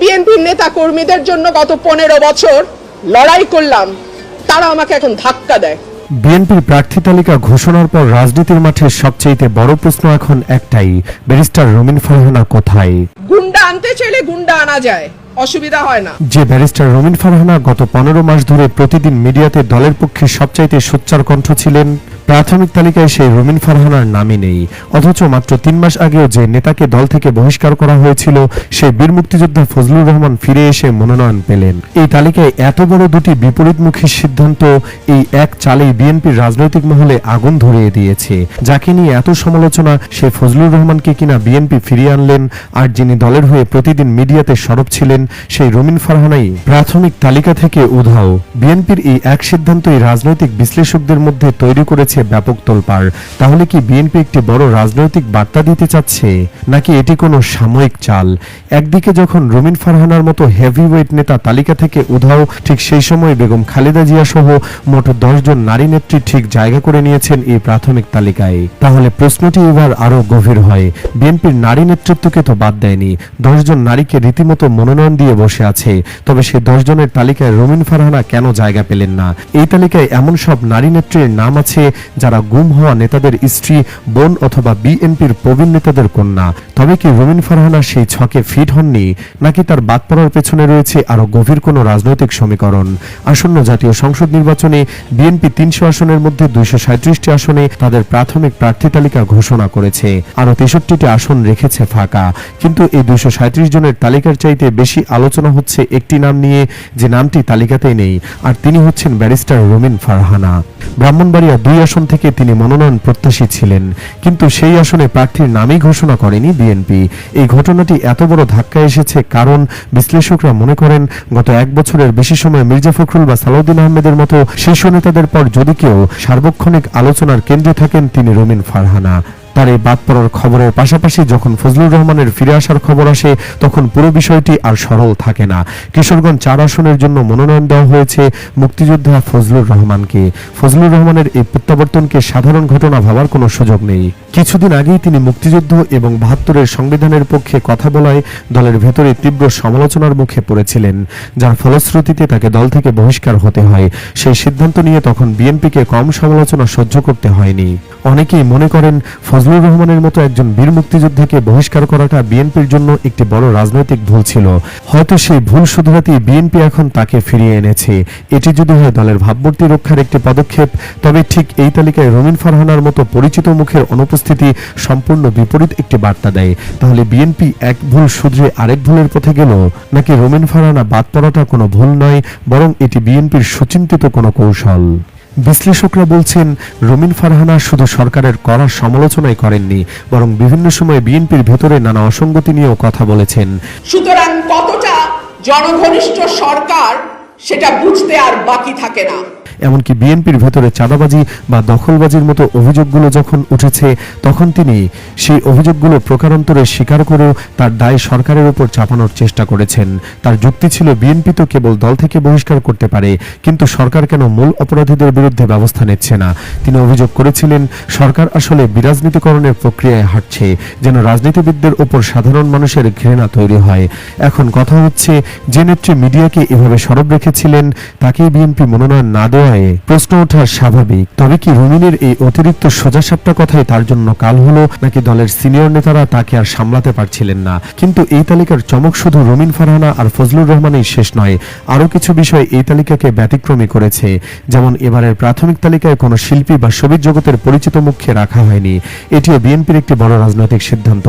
বিএনপির নেতা কর্মীদের জন্য গত পনেরো বছর লড়াই করলাম। তারা আমাকে এখন ধাক্কা দেয়। বিএনপির প্রার্থী তালিকা ঘোষণার পর রাজনীতির মাঠে সবচেয়ে বড় প্রশ্ন এখন একটাই ব্যারিস্টার রুমিন ফারহানা কোথায় গুন্ডা আনতে চাইলে গুন্ডা আনা যায় অসুবিধা হয় না। যে ব্যারিস্টার রুমিন ফারহানা গত পনেরো মাস ধরে প্রতিদিন মিডিয়াতে দলের পক্ষে সবচাইতে সোচ্চার কণ্ঠ ছিলেন প্রাথমিক তালিকায় সেই রুমিন ফারহানার নামই নেই। অথচ মাত্র তিন মাস আগেও যে নেতাকে দল থেকে বহিষ্কার করা হয়েছিল সেই বীর মুক্তিযোদ্ধা ফজলুর রহমান ফিরে এসে মনোনয়ন পেলেন। এই তালিকায় এত বড় দুটি বিপরীতমুখী সিদ্ধান্ত এই এক চালেই বিএনপির রাজনৈতিক মহলে আগুন ধরিয়ে দিয়েছে। যাকে নিয়ে এত সমালোচনা, সে ফজলুর রহমানকে কিনা বিএনপি ফিরিয়ে আনলেন, আর যিনি দলের হয়ে প্রতিদিন মিডিয়াতে সরব ছিলেন, সেই রুমিন ফারহানাই প্রাথমিক তালিকা থেকে উধাও। বিএনপির এই এক সিদ্ধান্তই রাজনৈতিক বিশ্লেষকদের মধ্যে তৈরি করেছে ব্যাপক তোলপাড়। তাহলে কি বিএনপি একটি বড় রাজনৈতিক বার্তা দিতে চাচ্ছে? নাকি এটি কোনো সাময়িক চাল? একদিকে যখন রুমিন ফারহানার মতো হেভিওয়েট নেতা তালিকা থেকে উধাও, ঠিক সেই সময় বেগম খালেদা জিয়া সহ মোট জন নারী নেত্রী ঠিক জায়গা করে নিয়েছেন এই প্রাথমিক তালিকায়। তাহলে প্রশ্নটি এবার আরও গভীর হয়। বিএনপির নারী নেতৃত্বকে তো বাদ দেয়নি। জন নারীকে রীতিমতো মনোনয়ন দিয়ে বসে আছে। তবে সেই জনের তালিকায় রুমিন ফারহানা কেন জায়গা পেলেন না? এই তালিকায় এমন সব নারী নেত্রীর নাম আছে যারা গুম হওয়া নেতাদের স্ত্রী, বোন অথবা বিএনপির প্রবীণ নেতাদের কন্যা। তবে কি রুমিন ফারহানা সেই ছকে ফিট হননি, নাকি তার বাদ পড়ার পেছনে রয়েছে আরও গভীর কোনো রাজনৈতিক সমীকরণ? আসন্ন জাতীয় সংসদ নির্বাচনে বিএনপি তিনশো আসনের মধ্যে দুইশো সাঁত্রিশটি আসনে তাদের প্রাথমিক প্রার্থী তালিকা ঘোষণা করেছে। আরও তেষট্টিটি আসন রেখেছে ফাঁকা। কিন্তু এই দুইশো সাঁত্রিশ জনের তালিকার চাইতে বেশি আলোচনা হচ্ছে একটি নাম নিয়ে, যে নামটি তালিকাতেই নেই, আর তিনি হচ্ছেন ব্যারিস্টার রুমিন ফারহানা। ব্রাহ্মণবাড়িয়া দুই আসন থেকে তিনি মনোনয়ন প্রত্যাশী ছিলেন। কিন্তু সেই আসনে প্রার্থীর নামই ঘোষণা করেনি বিএনপি। এই ঘটনাটি এত বড় ধাক্কা এসেছে কারণ বিশ্লেষকরা মনে করেন, গত এক বছরের বেশি সময় মির্জা ফখরুল বা সালাউদ্দিন আহমেদের মতো শীর্ষ নেতাদের পর যদি কেউ সার্বক্ষণিক আলোচনার কেন্দ্রে থাকেন, তিনি রমিন ফারহানা। তার এই বাদ পড়ার খবরের পাশাপাশি যখন ফজলুর রহমানের ফিরে আসার খবর আসে, তখন পুরো বিষয়টি আর সরল থাকে না। কিশোরগঞ্জ চার আসনের জন্য মনোনয়ন দেওয়া হয়েছে মুক্তিযোদ্ধা ফজলুর রহমানকে। ফজলুর রহমানের এই প্রত্যাবর্তনকে সাধারণ ঘটনা ভাবার কোনো সুযোগ নেই। কিছুদিন আগেই তিনি মুক্তিযুদ্ধ এবং বাহাত্তরের সংবিধানের পক্ষে কথা বলায় দলের ভেতরে তীব্র সমালোচনার মুখে পড়েছিলেন, যার ফলশ্রুতিতে তাকে দল থেকে বহিষ্কার হতে হয়। সেই সিদ্ধান্ত নিয়ে তখন বিএনপিকে কম সমালোচনা সহ্য করতে হয়নি। অনেকেই মনে করেন ফজলুর রহমানের মতো একজন বীর মুক্তিযোদ্ধাকে বহিষ্কার করাটা বিএনপির জন্য একটি বড় রাজনৈতিক ভুল ছিল। হয়তো সেই ভুল শুধরাতেই বিএনপি এখন তাকে ফিরিয়ে এনেছে। এটি যদি হয় দলের ভাবমূর্তি রক্ষার একটি পদক্ষেপ, তবে ঠিক এই তালিকায় রমিন ফারহানার মতো পরিচিত মুখের অনুপস্থিতি সম্পূর্ণ বিপরীত একটি বার্তা দেয়। তাহলে বিএনপি এক ভুল শুধরে আরেক ভুলের পথে গেল? নাকি রমিন ফারহানা বাদ পড়াটা কোনো ভুল নয়, বরং এটি বিএনপির সুচিন্তিত কোনো কৌশল? বিশ্লেষকরা বলছেন, রমিন ফারহানা শুধু সরকারের কড়া সমালোচনাই করেননি, বরং বিভিন্ন সময় বিএনপির ভেতরে নানা অসঙ্গতি নিয়েও কথা বলেছেন। সুতরাং কতটা জনঘনিষ্ঠ সরকার সেটা বুঝতে আর বাকি থাকে না। এমনকি বিএনপির ভেতরে চাঁদাবাজি বা দখলবাজির মতো অভিযোগগুলো যখন উঠেছে, তখন তিনি সেই অভিযোগগুলো প্রকারান্তরে স্বীকার করেও তার দায় সরকারের উপর চাপানোর চেষ্টা করেছেন। তার যুক্তি ছিল, বিএনপি তো কেবল দল থেকে বহিষ্কার করতে পারে, কিন্তু সরকার কেন মূল অপরাধীদের বিরুদ্ধে ব্যবস্থা নিচ্ছে না? তিনি অভিযোগ করেছিলেন, সরকার আসলে বিরাজনীতিকরণের প্রক্রিয়ায় হাঁটছে, যেন রাজনীতিবিদদের ওপর সাধারণ মানুষের ঘৃণা তৈরি হয়। এখন কথা হচ্ছে, যে নেত্রী মিডিয়াকে এভাবে সরব রেখেছিলেন তাকেই বিএনপি মনোনয়ন না দেওয়ায় প্রশ্ন ওঠা স্বাভাবিক। তবে কি রুমিনের এই অতিরিক্ত সোজাসাপটা কথাই তার জন্য কাল হলো, নাকি দলের সিনিয়র নেতারা তাকে আর সামলাতে পারছিলেন না? কিন্তু এই তালিকার চমক শুধু রুমিন ফারহানা আর ফজলুর রহমানই শেষ নয়, আরও কিছু বিষয় এই তালিকাকে ব্যতিক্রমী করেছে। যেমন এবারের প্রাথমিক তালিকায় কোনো শিল্পী বা সবিজ জগতের পরিচিত মুখে রাখা হয়নি। এটিও বিএনপির একটি বড় রাজনৈতিক সিদ্ধান্ত।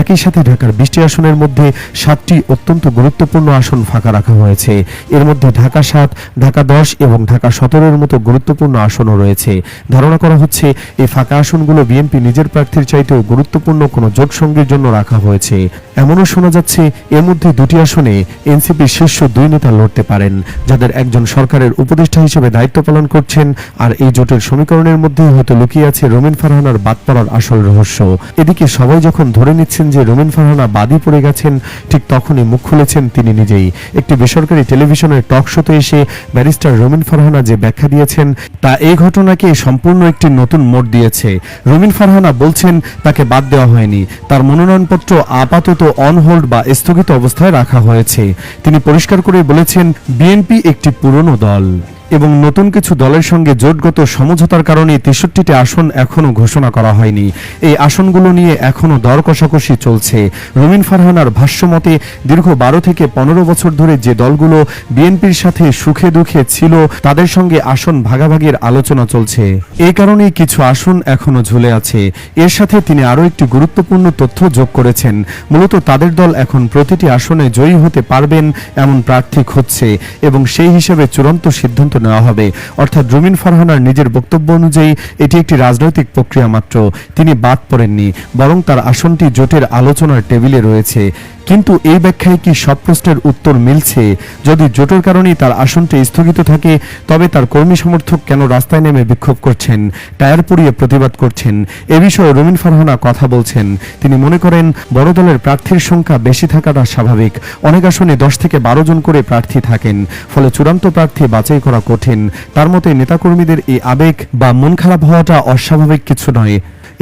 একই সাথে ঢাকার বিশটি আসনের মধ্যে সাতটি অত্যন্ত গুরুত্বপূর্ণ আসন ফাঁকা রাখা হয়েছে। এর মধ্যে ঢাকা সাত, ঢাকা দশ এবং ঢাকা সতেরোর মতো গুরুত্বপূর্ণ আসনও রয়েছে। ধারণা করা হচ্ছে, এই ফাঁকা আসনগুলো বিএনপি নিজের প্রার্থীর চাইতেও গুরুত্বপূর্ণ কোনো জোট সঙ্গীর জন্য রাখা হয়েছে। এমনও শোনা যাচ্ছে, এর মধ্যে দুটি আসনে এনসিপির শীর্ষ দুই নেতা লড়তে পারেন, যাদের একজন সরকারের উপদেষ্টা হিসেবে দায়িত্ব পালন করছেন আর এই জোটের সমীকরণের মধ্যে হয়তো লুকিয়ে আছে রোমিন ফারহানার বাদ পড়ার আসল রহস্য। এদিকে সবাই যখন ধরে নিচ্ছেন যে রোমিন ফারহানা বাদই পড়ে গেছেন, ঠিক তখনই মুখ খুলেছেন তিনি নিজেই। একটি বেসরকারি টেলিভিশনের টক টকশোতে এসে ব্যারিস্টার রমিন ফারহানা যে ব্যাখ্যা দিয়েছেন, তা এই ঘটনাকে সম্পূর্ণ একটি নতুন মোড় দিয়েছে। রমিন ফারহানা বলছেন, তাকে বাদ দেওয়া হয়নি। তার মনোনয়নপত্র আপাতত অনহোল্ড বা স্থগিত অবস্থায় রাখা হয়েছে। তিনি পরিষ্কার করে বলেছেন, বিএনপি একটি পুরনো দল। এবং নতুন কিছু দলের সঙ্গে জোটগত সমঝোতার কারণে তেষট্টিটি আসন এখনও ঘোষণা করা হয়নি। এই আসনগুলো নিয়ে এখনও দর কষাকষি চলছে। রমিন ফারহানার ভাষ্যমতে, দীর্ঘ বারো থেকে পনেরো বছর ধরে যে দলগুলো বিএনপির সাথে সুখে দুঃখে ছিল, তাদের সঙ্গে আসন ভাগাভাগির আলোচনা চলছে। এই কারণেই কিছু আসন এখনও ঝুলে আছে। এর সাথে তিনি আরও একটি গুরুত্বপূর্ণ তথ্য যোগ করেছেন। মূলত তাদের দল এখন প্রতিটি আসনে জয়ী হতে পারবেন এমন প্রার্থী খুঁজছে এবং সেই হিসেবে চূড়ান্ত সিদ্ধান্ত নেওয়া হবে। অর্থাৎ রুমিন ফারহানার নিজের বক্তব্য অনুযায়ী এটি একটি রাজনৈতিক প্রক্রিয়া মাত্র। তিনি বাদ পড়েননি, বরং তার আসনটি জোটের আলোচনার টেবিলে রয়েছে। কিন্তু এই ব্যাখ্যায় কি সব প্রশ্নের উত্তর মিলছে? যদি জোটের কারণেই তার আসনটি স্থগিত থাকে, তবে তার কর্মী সমর্থক কেন রাস্তায় নেমে বিক্ষোভ করছেন, টায়ার পুড়িয়ে প্রতিবাদ করছেন, এ বিষয়ে রমিন ফারহানা কথা বলছেন। তিনি মনে করেন, বড় দলের প্রার্থীর সংখ্যা বেশি থাকাটা স্বাভাবিক। অনেক আসনে দশ থেকে বারো জন করে প্রার্থী থাকেন, ফলে চূড়ান্ত প্রার্থী বাছাই করা কঠিন। তার মতে নেতাকর্মীদের এই আবেগ বা মন খারাপ হওয়াটা অস্বাভাবিক কিছু নয়।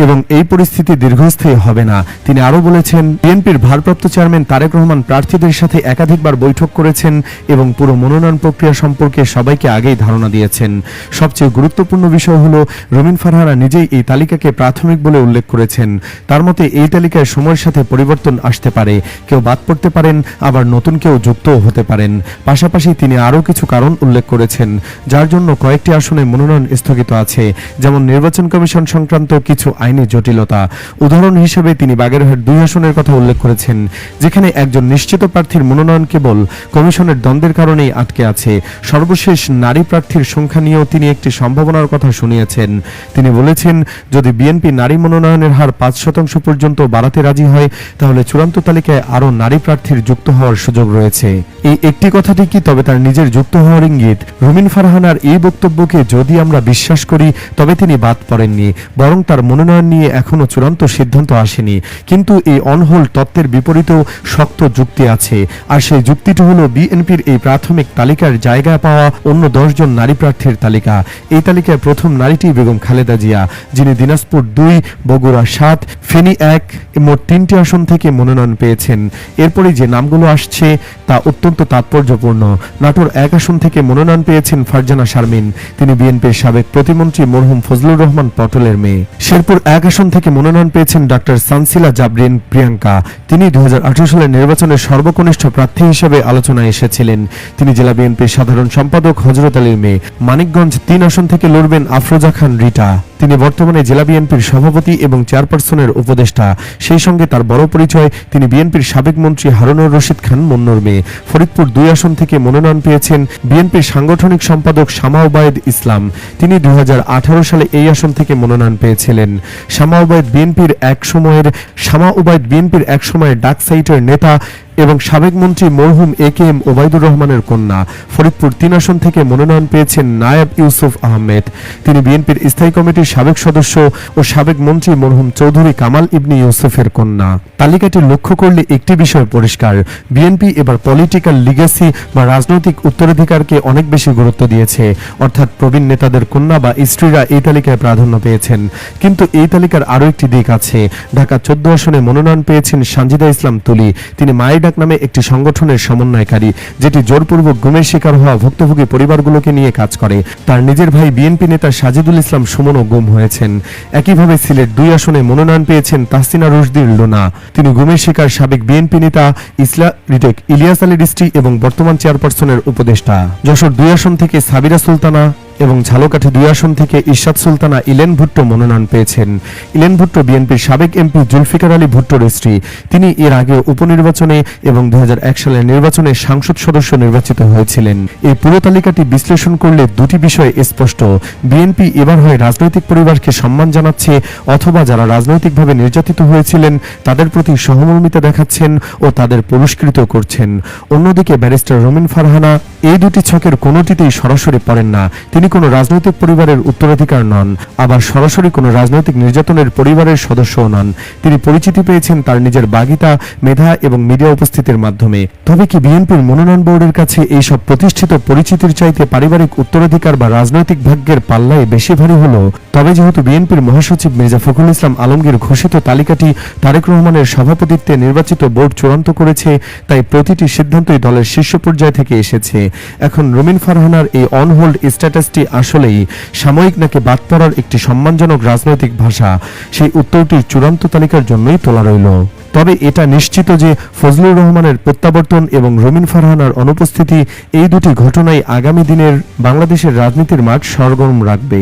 এবং এই পরিস্থিতি দীর্ঘস্থায়ী হবে না। তিনি আরও বলেছেন, বিএনপির ভারপ্রাপ্ত চেয়ারম্যান তারেক রহমান প্রার্থীদের সাথে একাধিকবার বৈঠক করেছেন এবং পুরো মনোনয়ন প্রক্রিয়া সম্পর্কে সবাইকে আগেই ধারণা দিয়েছেন। সবচেয়ে গুরুত্বপূর্ণ বিষয় হলো, রমিন ফারহারা নিজেই এই তালিকাকে প্রাথমিক বলে উল্লেখ করেছেন। তার মতে, এই তালিকায় সময়ের সাথে পরিবর্তন আসতে পারে। কেউ বাদ পড়তে পারেন, আবার নতুন কেউ যুক্তও হতে পারেন। পাশাপাশি তিনি আরও কিছু কারণ উল্লেখ করেছেন, যার জন্য কয়েকটি আসনে মনোনয়ন স্থগিত আছে। যেমন নির্বাচন কমিশন সংক্রান্ত কিছু আইনি জটিলতা। উদাহরণ হিসেবে তিনি বাগেরহাট দুই আসনের কথা উল্লেখ করেছেন, যেখানে একজন নিশ্চিত প্রার্থীর মনোনয়ন কেবল কমিশনের দ্বন্দ্বের কারণেই আটকে আছে। সর্বশেষ নারী প্রার্থীর সংখ্যা নিয়েও তিনি একটি সম্ভাবনার কথা শুনিয়েছেন। তিনি বলেছেন, যদি বিএনপি নারী মনোনয়নের হার পাঁচ শতাংশ পর্যন্ত বাড়াতে রাজি হয়, তাহলে চূড়ান্ত তালিকায় আরও নারী প্রার্থীর যুক্ত হওয়ার সুযোগ রয়েছে। এই একটি কথাটি কি তবে তার নিজের যুক্ত হওয়ার ইঙ্গিত। রুমিন ফারহানার এই বক্তব্যকে যদি আমরা বিশ্বাস করি, তবে তিনি বাদ পড়েননি, বরং তার মনোনয়ন নিয়ে এখনও চূড়ান্ত সিদ্ধান্ত আসেনি। কিন্তু এই অনহোল তত্ত্বের বিপরীতেও শক্ত যুক্তি আছে। আর সেই যুক্তিটি হলো বিএনপির এই প্রাথমিক তালিকার জায়গা পাওয়া অন্য দশজন নারী প্রার্থীর তালিকা। এই তালিকায় প্রথম নারীটি বেগম খালেদা জিয়া, যিনি দিনাজপুর দুই, বগুড়া সাত, ফেনী এক, মোট তিনটি আসন থেকে মনোনয়ন পেয়েছেন। এরপরে যে নামগুলো আসছে তা অত্যন্ত তাৎপর্যপূর্ণ। নাটোর এক আসন থেকে মনোনয়ন পেয়েছেন ফারজানা শারমিন। তিনি বিএনপির সাবেক প্রতিমন্ত্রী মরহুম ফজলুর রহমান পটলের মেয়ে। শেরপুর এক আসন থেকে মনোনয়ন পেয়েছেন ডাক্তার সানসিলা জাবরিন প্রিয়াঙ্কা। তিনি দু হাজার আঠেরো সালের নির্বাচনে সর্বকনিষ্ঠ প্রার্থী হিসেবে আলোচনায় এসেছিলেন। তিনি জেলা বিএনপির সাধারণ সম্পাদক হজরত আলীর মেয়ে। মানিকগঞ্জ তিন আসন থেকে লড়বেন আফরোজা খান রিটা। তিনি বর্তমানে জেলা বিএনপির সভাপতি এবং চেয়ারপারসনের উপদেষ্টা। সেই সঙ্গে তার বড় পরিচয়, তিনি বিএনপির সাবেক মন্ত্রী হারুনুর রশিদ খান মুন্নুর মেয়ে। ফরিদপুর দুই আসন থেকে মনোনয়ন পেয়েছেন বিএনপির সাংগঠনিক সম্পাদক শামা ওবায়দ ইসলাম। তিনি দুই হাজার আঠারো সালে এই আসন থেকে মনোনয়ন পেয়েছিলেন। শামা ওবায়দ বিএনপির এক সময়ের শামা ওবায়দ বিএনপির এক সময়ের ডাক সাইটের নেতা এবং সাবেক মন্ত্রী মরহুম এ কে এম ওবায়দুর রহমানের কন্যা ফরিদপুর তিন আসন থেকে মনোনয়ন পেয়েছেন নায়াব ইউসুফ আহমেদ। তিনি বিএনপির স্থায়ী কমিটির সাবেক সদস্য ও সাবেক মন্ত্রী মরহুম চৌধুরী কামাল ইবনি ইউসুফের কন্যা। তালিকাটি লক্ষ্য করলে একটি বিষয় পরিষ্কার, বিএনপি এবার পলিটিক্যাল লিগেসি বা রাজনৈতিক উত্তরাধিকারকে অনেক বেশি গুরুত্ব দিয়েছে। অর্থাৎ প্রবীণ নেতাদের কন্যা বা স্ত্রীরা এই তালিকায় প্রাধান্য পেয়েছেন। কিন্তু এই তালিকার আরও একটি দিক আছে। ঢাকা চোদ্দ আসনে মনোনয়ন পেয়েছেন সানজিদা ইসলাম তুলি। তিনি মায়ের ডাক নামে একটি সংগঠনের সমন্বয়কারী, যেটি জোরপূর্বক গুমের শিকার হওয়া ভুক্তভোগী পরিবারগুলোকে নিয়ে কাজ করে। তার নিজের ভাই বিএনপি নেতা সাজিদুল ইসলাম সুমনও গুম হয়েছেন। একইভাবে সিলেট দুই আসনে মনোনয়ন পেয়েছেন তাসিনা রুশদির লোনা। তিনি গুমের শিকার সাবেক বিএনপি নেতা ইসলা রিটেক ইলিয়াস আলী ডিস্ট্রি এবং বর্তমান চেয়ারপারসনের উপদেষ্টা। যশোর দুই আসন থেকে সাবিরা সুলতানা এবং ঝালকাঠি দুই আসন থেকে ইরশাদ সুলতানা ইলেন ভুট্টো মনোনয়ন পেয়েছেন। ইলেন ভুট্টো বিএনপির সাবেক এমপি জুলফিকার আলী ভুট্টোর স্ত্রী। তিনি এর আগে উপনির্বাচনে এবং দু সালের নির্বাচনে সংসদ সদস্য নির্বাচিত হয়েছিলেন। এই পুরো তালিকাটি বিশ্লেষণ করলে দুটি বিষয় স্পষ্ট। বিএনপি এবার হয় রাজনৈতিক পরিবারকে সম্মান জানাচ্ছে অথবা যারা রাজনৈতিকভাবে নির্যাতিত হয়েছিলেন, তাদের প্রতি সহমর্মিতা দেখাচ্ছেন ও তাদের পুরস্কৃত করছেন। অন্যদিকে ব্যারিস্টার রমিন ফারহানা, এই দুটি ছকের কোনোটিতেই সরাসরি পড়েন না। তিনি কোনো রাজনৈতিক পরিবারের উত্তরাধিকার নন, আবার সরাসরি কোনো রাজনৈতিক নির্যাতনের পরিবারের সদস্যও নন। তিনি পরিচিতি পেয়েছেন তার নিজের বাগিতা, মেধা এবং মিডিয়া উপস্থিতির মাধ্যমে। তবে কি বিএনপির মনোনয়ন বোর্ডের কাছে এইসব প্রতিষ্ঠিত পরিচিতির চাইতে পারিবারিক উত্তরাধিকার বা রাজনৈতিক ভাগ্যের পাল্লায় বেশি ভারী হলো? তবে যেহেতু বিএনপির মহাসচিব মির্জা ফখরুল ইসলাম আলমগীর ঘোষিত তালিকাটি তারেক রহমানের সভাপতিত্বে নির্বাচিত বোর্ড চূড়ান্ত করেছে, তাই প্রতিটি সিদ্ধান্তই দলের শীর্ষ পর্যায় থেকে এসেছে। এখন রুমিন ফারহানার এই অনহোল্ড স্ট্যাটাসটি আসলেই সাময়িক নাকি বাদ পড়ার একটি সম্মানজনক রাজনৈতিক ভাষা, সেই উত্তরটির চূড়ান্ত তালিকার জন্যই তোলা রইল। তবে এটা নিশ্চিত যে ফজলুর রহমানের প্রত্যাবর্তন এবং রমিন ফারহানার অনুপস্থিতি এই দুটি ঘটনাই আগামী দিনের বাংলাদেশের রাজনীতির মাঠ সরগরম রাখবে।